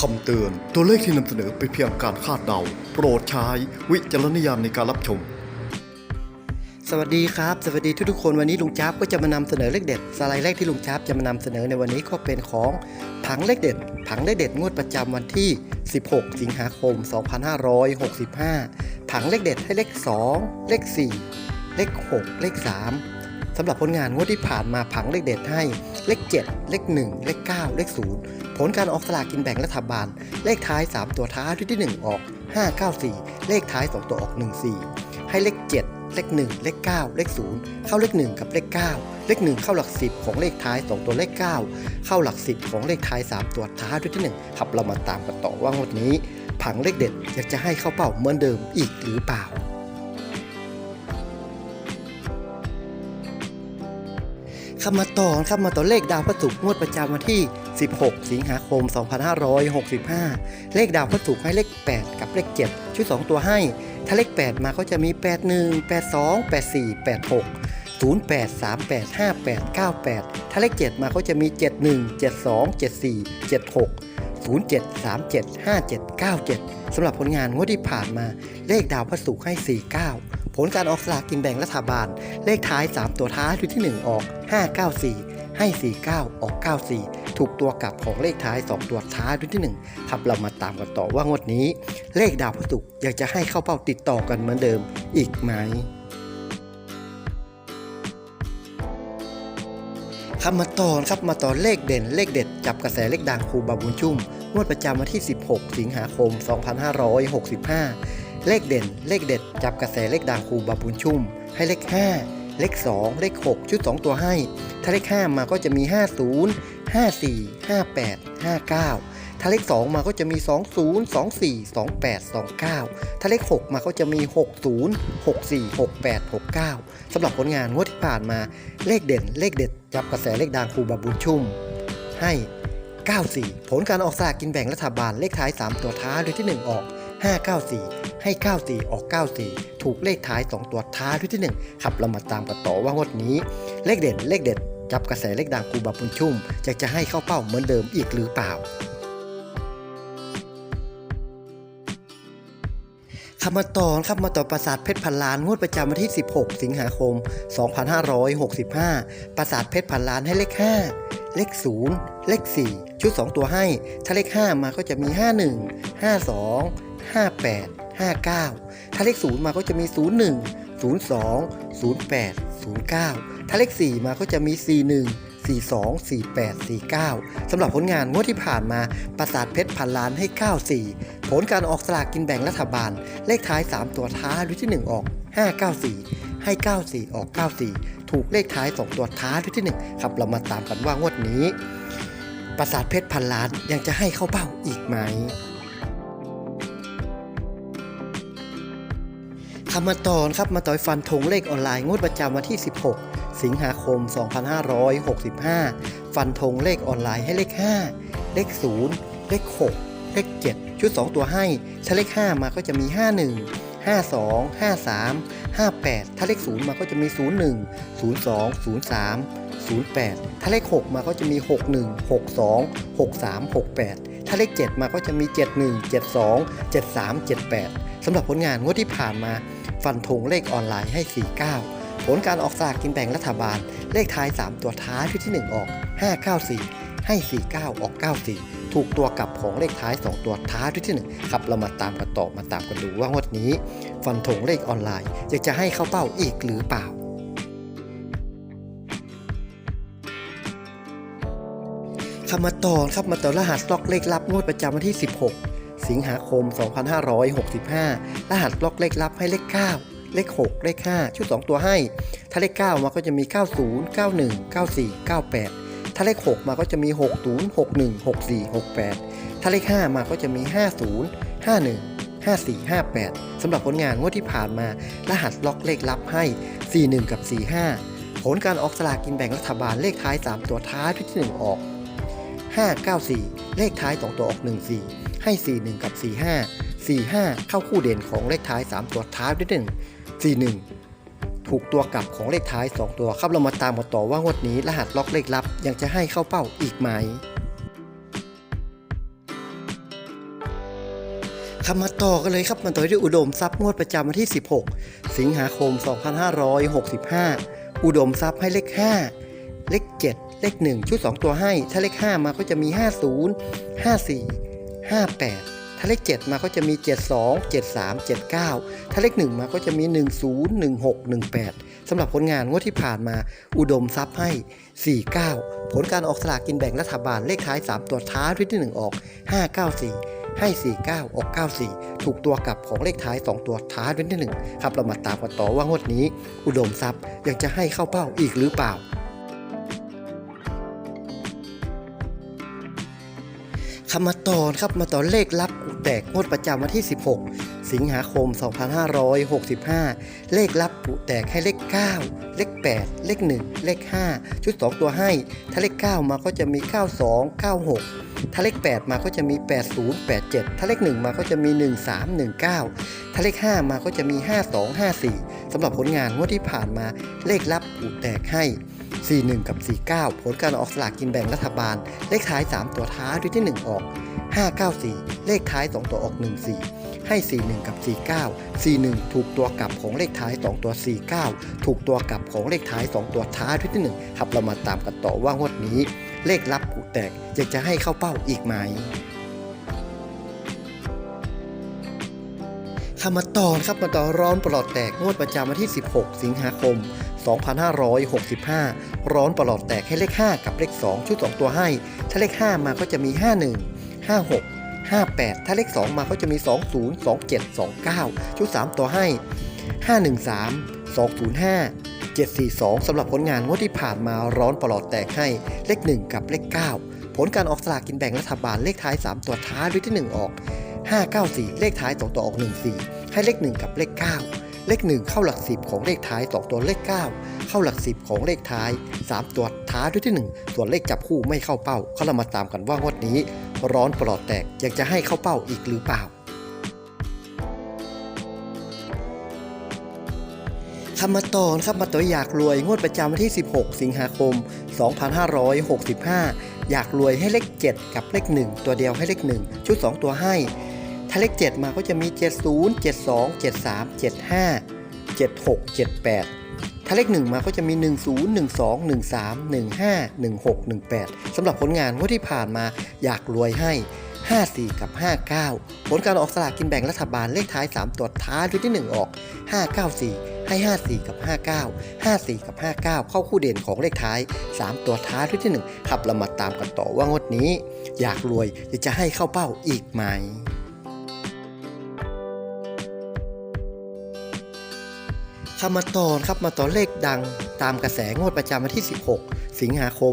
คำเตือน ตัวเลขที่นำเสนอเป็นเพียงการคาดเดา โปรดใช้วิจารณญาณในการรับชม สวัสดีครับ สวัสดีทุกๆคนวันนี้ลุงจ๊าบก็จะมานำเสนอเลขเด็ดสไลด์แรกที่ลุงจ๊าบจะมานำเสนอในวันนี้ก็เป็นของผังเลขเด็ด ผังเลขเด็ดงวดประจำวันที่ 16 สิงหาคม 2565 ผังเลขเด็ดให้เลข 2 เลข 4 เลข 6 เลข 3 สำหรับผลงานงวดที่ผ่านมาผังเลขเด็ดให้ เลข 7 เลข 1 เลข 9 เลข 0 ผลการออกสลากกินแบ่งรัฐบาล เลขท้าย 3 ตัวท้ายที่ 1 ออก 594 เลขท้าย 2 ตัวออก 14 ให้เลข 7 เลข 1 เลข 9 เลข 0 เข้าเลข 1 กับเลข 9 เลข 1 เข้าหลัก 10 ของเลขท้าย 2 ตัวเลข 9 เข้าหลัก 10 ของเลขท้าย 3 ตัวท้าด้วยที่ 1 ครับเรามาตามกันต่อว่างวดนี้ผังเลขเด็ดอยากจะให้เข้าเป้าเหมือนเดิมอีกหรือเปล่า ข้ามาต่อครับมาต่อเลขดาวพระศุกร์งวดประจำวันที่ 16 สิงหาคม 2565 เลขดาวพระศุกร์ให้เลข 8 กับเลข 7 ชุด 2 ตัวให้ ถ้าเลข 8 มาก็จะมี 81 82 84 86 08 38 58 98 ถ้าเลข 7 มาก็จะมี 71 72 74 76 07 37 57 97 สำหรับผลงานงวดที่ผ่านมาเลขดาวพระศุกร์ให้ 49 ผลการออกสลากกินแบ่งรัฐบาล เลขท้าย 3 ตัวท้ายชุดที่ 1 ออก 594 ให้ 49 ออก 94 ถูกตัวกลับของเลขท้าย 2 ตัวท้ายชุดที่ 1 ครับเรามาตามกันต่อว่างวดนี้ เลขดาวพระศุกอยากจะให้เข้าเป้าติดต่อกันเหมือนเดิมอีกไหมครับมาต่อครับมาต่อเลขเด่นเลขเด็ด จับกระแสเลขดังครูบาบุญชุ่มงวดประจำวันที่ 16 สิงหาคม 2565 เลขเด่น เลขเด็ด จับกระแสเลขดังครูบาบุญชุ่ม ให้เลข 5 เลข 2 เลข 6 ชุด 2 ตัวให้ ถ้าเลข 5 มาก็จะมี 50 54 58 59 ถ้าเลข 2 มาก็จะมี 20 24 28 29 ถ้าเลข 6 มาก็จะมี 60 64 68 69 สำหรับผลงานงวดที่ผ่านมา เลขเด่น เลขเด็ด จับกระแสเลขดังครูบาบุญชุ่ม ให้ 94 ผลการออกสลากกินแบ่งรัฐบาลเลขท้าย 3 ตัวท้ายด้วยที่ 1 ออก 594 ให้ 94 ออก 94 ถูกเลขท้าย 2 ตัวท้ายด้วยที่ 1 ครับเรามาตามกันต่อว่างวดนี้ เลขเด่นเลขเด็ดจับกระแสเลขดังครูบาบุญชุ่มจะจะให้เข้าเป้าเหมือนเดิมอีกหรือเปล่าขับมาต่อครับมาต่อปราสาทเพชรพันล้านงวดประจำวันที่ 16 สิงหาคม 2565 ปราสาทเพชรพันล้านให้เลข 5 เลข 0 เลข 4 ชุด 2 ตัวให้ ถ้าเลข 5 มาก็จะมี 51 52 58 59 ถ้าเลข 0 มาก็จะมี 01 02 08 09 ถ้าเลข 4 มาก็จะมี 41 42 48 49 สำหรับผลงานงวดที่ผ่านมาปราสาทเพชรพันล้านให้ 94 ผลการออกสลากกินแบ่งรัฐบาล เลขท้าย 3 ตัวท้ายด้วยที่ 1 ออก 594 ให้ 94 ออก 94 ถูกเลขท้าย 2 ตัวท้ายด้วยที่ 1 ครับเรามาตามกันว่างวดนี้ ปราสาทเพชรพันล้านยังจะให้เข้าเป้าอีกไหม คำมาต่อครับมาต่อยฟันธงเลขออนไลน์งวดประจำวันที่ 16 สิงหาคม 2565 ฟันธงเลขออนไลน์ให้เลข 5 เลข 0 เลข 6 เลข 7 ชุด 2 ตัวให้ ถ้าเลข 5 มาก็จะมี 51 52 53 58 ถ้าเลข 0 มาก็จะมี 01 02 03 08 ถ้าเลข 6 มาก็จะมี 61 62 63 68 ถ้าเลข 7 มาก็จะมี 71 72 73 78สำหรับผลงานงวดที่ผ่านมา ฟันธงเลขออนไลน์ให้ 49 ผลการออกสลากกินแบ่งรัฐบาล เลขท้าย 3 ตัวท้ายที่ที่ 1 ออก 594 ให้ 49 ออก 94 ถูกตัวกลับของเลขท้าย 2 ตัวท้ายที่ที่1ครับเรามาตามกันต่อมาตามกันดูว่างวดนี้ ฟันธงเลขออนไลน์อยากจะให้เข้าเป้าอีกหรือเปล่าคำมาต่อครับมาต่อรหัสล็อกเลขลับงวดประจำวันที่ 16 สิงหาคม 2565 รหัสล็อกเลขลับให้เลข 9 เลข 6 เลข 5 ชุด 2 ตัวให้ ถ้าเลข 9 มาก็จะมี 90 91 94 98 ถ้าเลข 6 มาก็จะมี 60 61 64 68 ถ้าเลข 5 มาก็จะมี 50 51 54 58 สำหรับผลงานงวดที่ผ่านมา รหัสล็อกเลขลับให้ 41 กับ 45 ผลการออกสลากกินแบ่งรัฐบาลเลขท้าย 3 ตัวท้ายที่ 1 ออก 594 เลขท้าย 2 ตัวออก 14 ให้ 41 กับ 45 45 เข้าคู่เด่นของเลขท้าย 3 ตัวท้ายด้วย1 41 ถูกตัวกลับของเลขท้าย 2 ตัวครับเรามาตามกันต่อว่างวดนี้รหัสล็อกเลขลับยังจะให้เข้าเป้าอีกไหมคำมาต่อกันเลยครับมาต่อที่อุดมทรัพย์งวดประจำวันที่ 16 สิงหาคม 2565 อุดมทรัพย์ให้เลข 5 เลข 7 เลข 1 ชุด 2 ตัวให้ ถ้าเลข 5 มาก็จะมี 50 54 58 ถ้าเลข 7 มาก็จะมี 72 73 79 ถ้าเลข 1 มาก็จะมี 10 16 18 สำหรับผลงานงวดที่ผ่านมาอุดมทรัพย์ให้ 49 ผลการออกสลากกินแบ่งรัฐบาลเลขท้าย 3 ตัวท้ายที่ 1 ออก 594ให้ 49 ออก 94 ถูกตัวกลับของเลขท้าย 2 ตัวท้ายด้วยที่1ครับ เรามาตามกันต่อว่างวดนี้ อุดมทรัพย์ยังจะให้เข้าเป้าอีกหรือเปล่า คำมาตอนครับมาต่อเลขลับอุแตกงวดประจำวันที่ 16 สิงหาคม 2565 เลขลับอุแตกให้เลข 9 เลข 8 เลข 1 เลข 5 ชุด 2 ตัวให้ ถ้าเลข 9 มาก็จะมี 92 96 ถ้าเลข 8 มาก็จะมี 80 87 ถ้าเลข 1 มาก็จะมี 13 19 ถ้าเลข 5 มาก็จะมี 52 54สำหรับผลงานงวดที่ผ่านมาเลขลับอุแตกให้ 41 กับ 49 ผลการออกสลากกินแบ่งรัฐบาล เลขท้าย 3 ตัวท้ายด้วยที่ 1 ออก 594 เลขท้าย 2 ตัวออก 14 ให้ 41 กับ 49 41 ถูกตัวกลับของเลขท้าย 2 ตัว 49 ถูกตัวกลับของเลขท้าย 2 ตัวท้ายด้วยที่ 1 ครับเรามาตามกันต่อว่างวดนี้ เลขลับผูแตกอยากจะให้เข้าเป้าอีกไหม คำมาตอนครับมาต่อร้อนปลอดแตกงวดประจำวันที่ 16 สิงหาคม 2565 ร้อนปลอดแตกให้เลข 5 กับเลข 2 ชุด 2 ตัวให้ ถ้าเลข 5 มาก็จะมี 51 56 58 ถ้าเลข 2 มาก็จะมี 20 27 29 ชุด 3 ตัวให้ 513 205 742สำหรับผลงานงวดที่ผ่านมาร้อนปลอดแตกให้เลข 1 กับเลข 9 ผลการออกสลากกินแบ่งรัฐบาลเลขท้าย 3 ตัวท้ายด้วยที่ 1 ออก594 เลขท้าย2ตัวออก 14 ให้เลข 1 กับเลข 9 เลข 1 เข้าหลัก 10 ของเลขท้าย 2 ตัวเลข 9 เข้าหลัก 10 ของเลขท้าย 3 ตัวท้ายด้วยที่ 1 ส่วนเลขจับคู่ไม่เข้าเป้าเขาเรามาตามกันว่างวดนี้ ร้อนปลอดแตกยังจะให้เข้าเป้าอีกหรือเปล่าคำมาตอนครับมาต่ออยากรวยงวดประจำวันที่ 16 สิงหาคม 2565 อยากรวยให้เลข 7 กับเลข 1 ตัวเดียวให้เลข 1 ชุด 2 ตัวให้ ถ้าเลข 7 มาก็จะมี 70 72 73 75 76 78 ถ้าเลข 1 มาก็จะมี 10 12 13 15 16 18สำหรับผลงานงวดที่ผ่านมาอยากรวยให้ 54 กับ 59 ผลการออกสลากกินแบ่งรัฐบาลเลขท้าย 3 ตัวท้ายด้วยที่ 1 ออก 594ให้ 54 กับ 59 54 กับ 59 เข้าคู่เด่นของเลขท้าย 3 ตัวท้ายด้วยที่1ครับเรามาตามกันต่อว่างวดนี้ อยากรวยอยากจะให้เข้าเป้าอีกไหม คำมาตอนครับมาต่อเลขดัง ตามกระแสงวดประจำวันที่ 16 สิงหาคม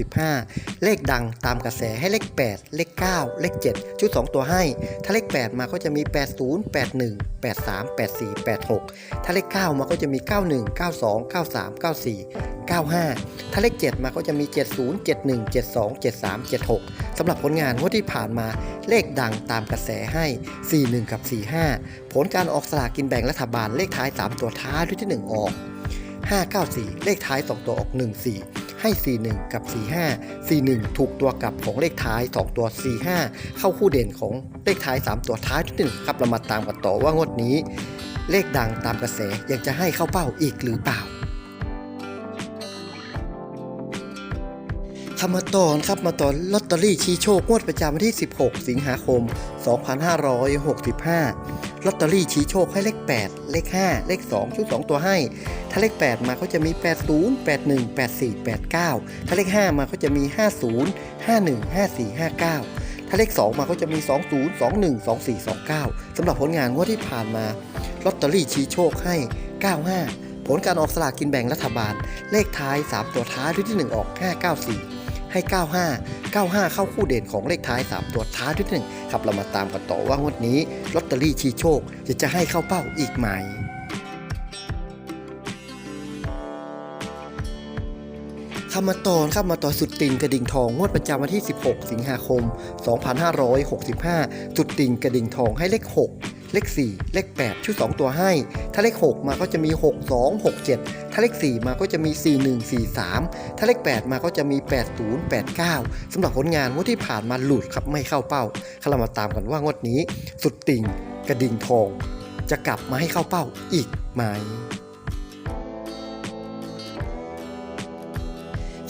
2565 เลขดังตามกระแสให้เลข 8 เลข 9 เลข 7 ชุด 2 ตัวให้ ถ้าเลข 8 มาก็จะมี 80 81 83 84 86 ถ้าเลข 9 มาก็จะมี 91 92 93 94 95 ถ้าเลข 7 มาก็จะมี 70 71 72 73 76 สำหรับผลงานงวดที่ผ่านมาเลขดังตามกระแสให้ 41 กับ 45 ผลการออกสลากกินแบ่งรัฐบาลเลขท้าย 3 ตัวท้ายด้วยที่ 1 ออก 594 เลขท้าย 2 ตัวออก 14 ให้ 41 กับ 45 41 ถูกตัวกลับของเลขท้าย 2 ตัว 45 เข้าคู่เด่นของเลขท้าย 3 ตัวท้ายที่1ครับเรามาตามกันต่อว่างวดนี้ เลขดังตามกระแสยังจะให้เข้าเป้าอีกหรือเปล่าคำมาตอนครับมาตอนลอตเตอรี่ชี้โชคงวดประจำวันที่ 16 สิงหาคม 2565 ลอตเตอรี่ชี้โชคให้เลข 8 เลข 5 เลข 2 ชุด 2 ตัวให้ ถ้าเลข 8 มาก็จะมี 80 81 84 89 ถ้าเลข 5 มาก็จะมี 50 51 54 59 ถ้าเลข 2 มาก็จะมี 20 21 24 29สำหรับผลงานงวดที่ผ่านมาลอตเตอรี่ชี้โชคให้ 95 ผลการออกสลากกินแบ่งรัฐบาล เลขท้าย 3 ตัวท้ายด้วยที่ 1 ออก 594 ให้ 95 95 เข้าคู่เด่นของเลขท้าย 3 ตัวท้ายด้วยที่หนึ่งครับเรามาตามกันต่อว่างวดนี้ลอตเตอรี่ชี้โชคจะจะให้เข้าเป้าอีกไหมคำมาตอนครับมาต่อสุดติ่งกระดิ่งทองงวดประจำวันที่ 16 สิงหาคม 2565 สุดติ่งกระดิ่งทองให้เลข 6 เลข 4 เลข 8 ชุด 2 ตัวให้ ถ้าเลข 6 มาก็จะมี 6 2 6 7 ถ้าเลข 4 มาก็จะมี 4 1 4 3 ถ้าเลข 8 มาก็จะมี 8 0 8 9สำหรับผลงานงวดที่ผ่านมาหลุดครับไม่เข้าเป้าเรามาตามกันว่างวดนี้ สุดติ่ง กระดิ่งทอง จะกลับมาให้เข้าเป้าอีกไหม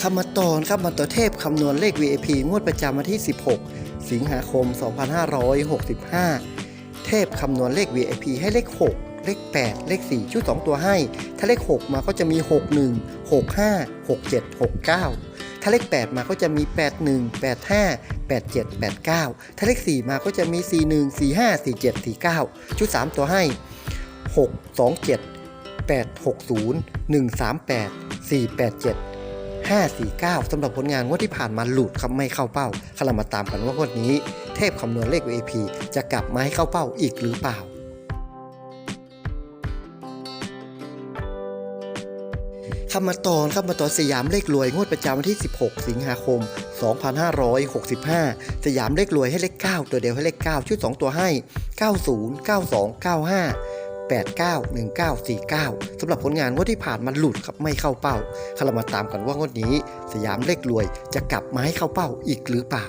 คำมาตอนครับมาต่อเทพคำนวณเลข VIP งวดประจำวันที่ 16 สิงหาคม 2565 ทพคำนวณเลข VIP ให้เลข 6 เลข 8 เลข 4 ชุด 2 ตัวให้ ถ้าเลข 6 มาก็จะมี 61 65 67 69 ถ้าเลข 8 มาก็จะมี 81 85 87 89 ถ้าเลข 4 มาก็จะมี 41 45 47 49 ชุด 3 ตัวให้ 6 27 860 138 487 549สำหรับผลงานงวดที่ผ่านมาหลุดครับไม่เข้าเป้าเรามาตามกันว่างวดนี้ เทพคำนวณเลข VIP จะกลับมาให้เข้าเป้าอีกหรือเปล่าคำมาตอนครับมาตอนสยามเลขรวยงวดประจำวันที่ 16 สิงหาคม 2565 สยามเลขรวยให้เลข 9 ตัวเดียวให้เลข 9 ชุด 2 ตัวให้ 90 92 95 89 19 49สำหรับผลงานงวดที่ผ่านมาหลุดครับไม่เข้าเป้าเรามาตามกันว่างวดนี้ สยามเลขรวยจะกลับมาให้เข้าเป้าอีกหรือเปล่า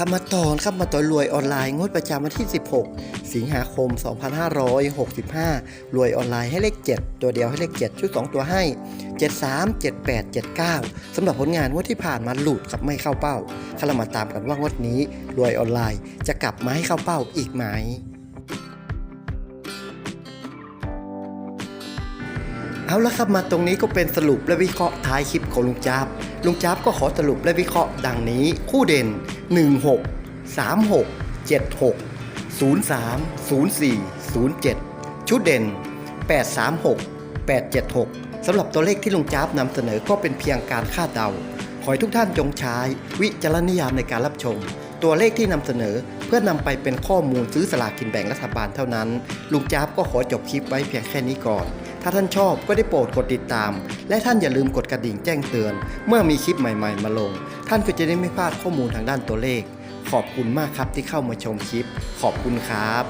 คำมาตอนครับมาต่อรวยออนไลน์งวดประจำวันที่ 16 สิงหาคม 2565 รวยออนไลน์ให้เลข 7 ตัวเดียวให้เลข 7 ชุด 2 ตัวให้ 73 78 79สำหรับผลงานงวดที่ผ่านมาหลุดกับไม่เข้าเป้าเรามาตามกันว่างวดนี้ รวยออนไลน์จะกลับมาให้เข้าเป้าอีกไหม เอาละครับมาตรงนี้ก็เป็นสรุปและวิเคราะห์ท้ายคลิปของลุงจับลุงจับก็ขอสรุปและวิเคราะห์ดังนี้ คู่เด่น 16 36 76 03 04 07 ชุดเด่น 836 876 สำหรับตัวเลขที่ลุงจับนำเสนอก็เป็นเพียงการคาดเดา ขอให้ทุกท่านจงใช้วิจารณญาณในการรับชม ตัวเลขที่นำเสนอเพื่อนำไปเป็นข้อมูลซื้อสลากกินแบ่งรัฐบาลเท่านั้น ลุงจ๊าบก็ขอจบคลิปไว้เพียงแค่นี้ก่อน ถ้าท่านชอบก็ได้โปรดกดติดตาม และท่านอย่าลืมกดกระดิ่งแจ้งเตือน เมื่อมีคลิปใหม่ๆ มาลง ท่านก็จะได้ไม่พลาดข้อมูลทางด้านตัวเลข ขอบคุณมากครับที่เข้ามาชมคลิป ขอบคุณครับ